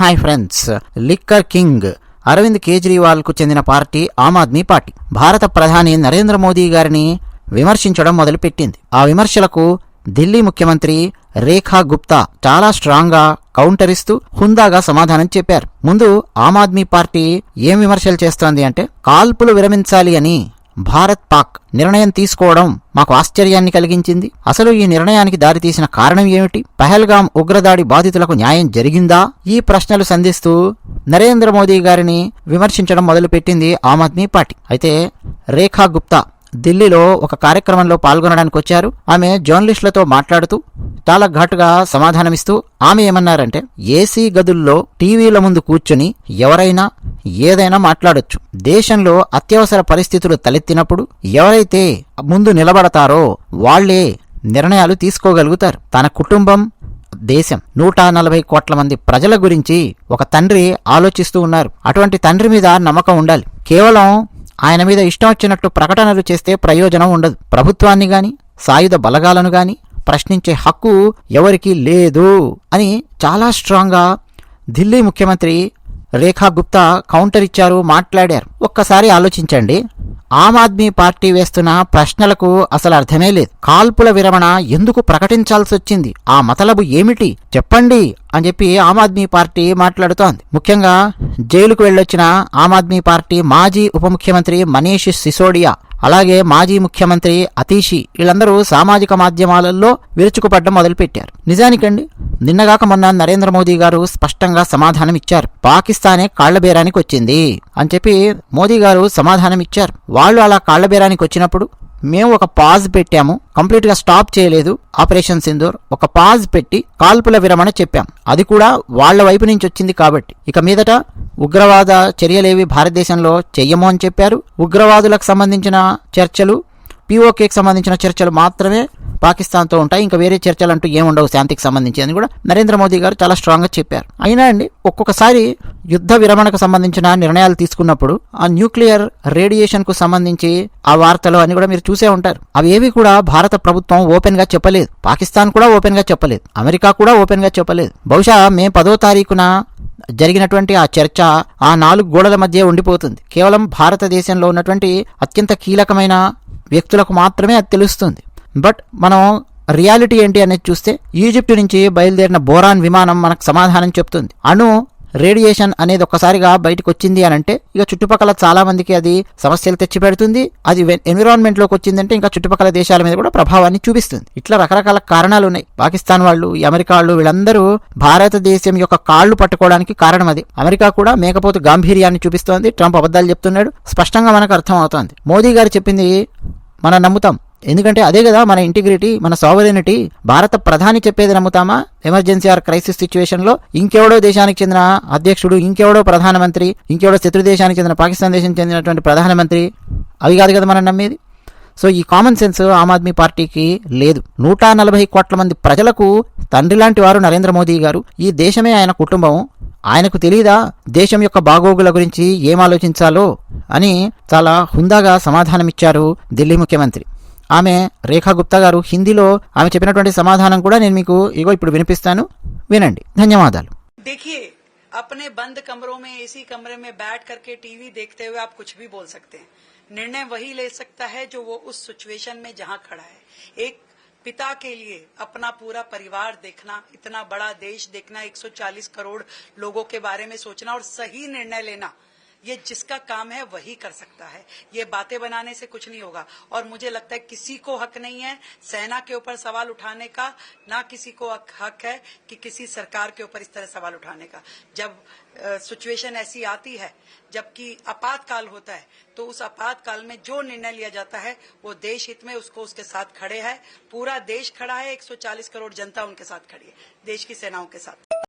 Hi friends liquor king Arvind కేజ్రీవాల్కు చెందిన party Aam Aadmi party. భారత ప్రధాని నరేంద్ర మోదీ గారిని విమర్శించడం మొదలుపెట్టింది. ఆ విమర్శలకు ఢిల్లీ ముఖ్యమంత్రి రేఖా గుప్తా చాలా స్ట్రాంగ్గా కౌంటర్ ఇస్తూ హుందాగా సమాధానం చెప్పారు. ముందు ఆమ్ ఆద్మీ పార్టీ ఏం విమర్శలు చేస్తోంది అంటే కాల్పులు విరమించాలి అని భారత్ పాక్ నిర్ణయం తీసుకోవడం మాకు ఆశ్చర్యాన్ని కలిగించింది. అసలు ఈ నిర్ణయానికి దారితీసిన కారణం ఏమిటి? పహల్గాం ఉగ్రదాడి బాధితులకు న్యాయం జరిగిందా? ఈ ప్రశ్నలు సంధిస్తూ నరేంద్ర మోదీ గారిని విమర్శించడం మొదలుపెట్టింది ఆమ్ ఆద్మీ పార్టీ. అయితే రేఖా గుప్తా ఢిల్లీలో ఒక కార్యక్రమంలో పాల్గొనడానికి వచ్చారు ఆమె జర్నలిస్టులతో మాట్లాడుతూ చాలా ఘాటుగా సమాధానమిస్తూ ఆమె ఏమన్నారంటే ఏసీ గదుల్లో టీవీల ముందు కూర్చుని ఎవరైనా ఏదైనా మాట్లాడొచ్చు. దేశంలో అత్యవసర పరిస్థితులు తలెత్తినప్పుడు ఎవరైతే ముందు నిలబడతారో వాళ్ళే నిర్ణయాలు తీసుకోగలుగుతారు. తన కుటుంబం దేశం. నూట నలభై కోట్ల మంది ప్రజల గురించి ఒక తండ్రి ఆలోచిస్తూ ఉన్నారు. అటువంటి తండ్రి మీద నమ్మకం ఉండాలి. కేవలం ఆయన మీద ఇష్టం వచ్చినట్టు ప్రకటనలు చేస్తే ప్రయోజనం ఉండదు. ప్రభుత్వాన్ని గాని సాయుధ బలగాలను గాని ప్రశ్నించే హక్కు ఎవరికీ లేదు అని చాలా స్ట్రాంగ్గా ఢిల్లీ ముఖ్యమంత్రి రేఖా గుప్తా కౌంటర్ ఇచ్చారు మాట్లాడారు. ఒక్కసారి ఆలోచించండి. ఆమ్ ఆద్మీ పార్టీ వేస్తున్న ప్రశ్నలకు అసలు అర్థమే లేదు. కాల్పుల విరమణ ఎందుకు ప్రకటించాల్సి వచ్చింది? ఆ మతలబు ఏమిటి? చెప్పండి అని చెప్పి ఆమ్ ఆద్మీ పార్టీ మాట్లాడుతోంది. ముఖ్యంగా జైలుకు వెళ్ళొచ్చిన ఆమ్ ఆద్మీ పార్టీ మాజీ ఉప ముఖ్యమంత్రి మనీష్ సిసోడియా అలాగే మాజీ ముఖ్యమంత్రి అతీషి వీళ్ళందరూ సామాజిక మాధ్యమాలలో విరుచుకుపడ్డం మొదలుపెట్టారు. నిజానికండి నిన్నగాక మొన్న నరేంద్ర మోదీ గారు స్పష్టంగా సమాధానం ఇచ్చారు పాకిస్తానే కాళ్ళబేరానికి వచ్చింది అని చెప్పి మోదీ గారు సమాధానం ఇచ్చారు వాళ్ళు అలా కాళ్ళబేరానికి వచ్చినప్పుడు మేము ఒక పాజ్ పెట్టాము. కంప్లీట్గా స్టాప్ చేయలేదు. ఆపరేషన్ సింధూర్. ఒక పాజ్ పెట్టి కాల్పుల విరమణ చెప్పాం. అది కూడా వాళ్ళ వైపు నుంచి వచ్చింది కాబట్టి. ఇక మీదట ఉగ్రవాద చర్యలేవి భారతదేశంలో చెయ్యము అని చెప్పారు. ఉగ్రవాదులకు సంబంధించిన చర్చలు పీఓకేకి సంబంధించిన చర్చలు మాత్రమే పాకిస్తాన్తో ఉంటాయి. ఇంకా వేరే చర్చలు అంటూ ఏముండవు శాంతికి సంబంధించి అని కూడా నరేంద్ర మోదీ గారు చాలా స్ట్రాంగ్గా చెప్పారు. అయినా అండి ఒక్కొక్కసారి యుద్ధ విరమణకు సంబంధించిన నిర్ణయాలు తీసుకున్నప్పుడు ఆ న్యూక్లియర్ రేడియేషన్కు సంబంధించి ఆ వార్తలు అని కూడా మీరు చూసే ఉంటారు. అవి ఏవి కూడా భారత ప్రభుత్వం ఓపెన్గా చెప్పలేదు. పాకిస్తాన్ కూడా ఓపెన్గా చెప్పలేదు. అమెరికా కూడా ఓపెన్గా చెప్పలేదు. బహుశా మే పదో తారీఖున జరిగినటువంటి ఆ చర్చ ఆ నాలుగు గోడల మధ్య ఉండిపోతుంది. కేవలం భారతదేశంలో ఉన్నటువంటి అత్యంత కీలకమైన వ్యక్తులకు మాత్రమే అది తెలుస్తుంది. బట్ మనం రియాలిటీ ఏంటి అనేది చూస్తే ఈజిప్ట్ నుంచి బయలుదేరిన బోరాన్ విమానం మనకు సమాధానం చెప్తుంది. అణు రేడియేషన్ అనేది ఒక్కసారిగా బయటకు వచ్చింది అని అంటే ఇక చుట్టుపక్కల చాలా మందికి అది సమస్యలు తెచ్చిపెడుతుంది. అది ఎన్విరాన్మెంట్లోకి వచ్చిందంటే ఇంకా చుట్టుపక్కల దేశాల మీద కూడా ప్రభావాన్ని చూపిస్తుంది. ఇట్లా రకరకాల కారణాలు ఉన్నాయి పాకిస్తాన్ వాళ్ళు ఈ అమెరికా వాళ్ళు వీళ్ళందరూ భారతదేశం యొక్క కాళ్ళు పట్టుకోవడానికి కారణం అది. అమెరికా కూడా మేకపోతు గాంభీర్యాన్ని చూపిస్తోంది. ట్రంప్ అబద్ధాలు చెప్తున్నాడు. స్పష్టంగా మనకు అర్థం అవుతోంది మోదీ గారు చెప్పింది మనం నమ్ముతాం. ఎందుకంటే అదే కదా మన ఇంటిగ్రిటీ మన సావరెనిటీ భారత ప్రధాని చెప్పేది నమ్ముతామా? ఎమర్జెన్సీ ఆర్ క్రైసిస్ సిచ్యువేషన్లో ఇంకెవడో దేశానికి చెందిన అధ్యక్షుడు ఇంకెవడో ప్రధానమంత్రి ఇంకెవడో శత్రు దేశానికి చెందిన పాకిస్తాన్ దేశం చెందినటువంటి ప్రధానమంత్రి అవి కాదు కదా మనం నమ్మేది? సో ఈ కామన్ సెన్స్ ఆమ్ ఆద్మీ పార్టీకి లేదు. నూట నలభై కోట్ల మంది ప్రజలకు తండ్రి లాంటి వారు నరేంద్ర మోదీ గారు. ఈ దేశమే ఆయన కుటుంబం. ఆయనకు తెలియదా దేశం యొక్క బాగోగుల గురించి ఏం ఆలోచించాలో అని చాలా హుందాగా సమాధానమిచ్చారు ఢిల్లీ ముఖ్యమంత్రి. ఆమె రేఖా గుప్తా గారు హిందీలో ఆమె చెప్పినటువంటి సమాధానం కూడా నేను మీకు ఇగో ఇప్పుడు వినిపిస్తాను వినండి ధన్యవాదాలు देखिए अपने बंद कमरों में एसी कमरे में बैठ करके टीवी देखते हुए आप कुछ भी बोल सकते हैं निर्णय वही ले सकता है जो वो उस सिचुएशन में जहां खड़ा है एक पिता के लिए अपना पूरा परिवार देखना इतना बड़ा देश देखना 140 करोड़ लोगों के बारे में सोचना और सही निर्णय लेना ये जिसका काम है वही कर सकता है। ये बातें बनाने से कुछ नहीं होगा। और मुझे लगता है किसी को हक नहीं है सेना के ऊपर सवाल उठाने का, ना किसी को हक है कि किसी सरकार के ऊपर इस तरह सवाल उठाने का। जब सिचुएशन ऐसी आती है, जबकि आपातकाल होता है तो उस आपातकाल में जो निर्णय लिया जाता है, वो देश हित में उसको उसके साथ खड़े है। पूरा देश खड़ा है 140 करोड़ जनता उनके साथ खड़ी है, देश की सेनाओं के साथ।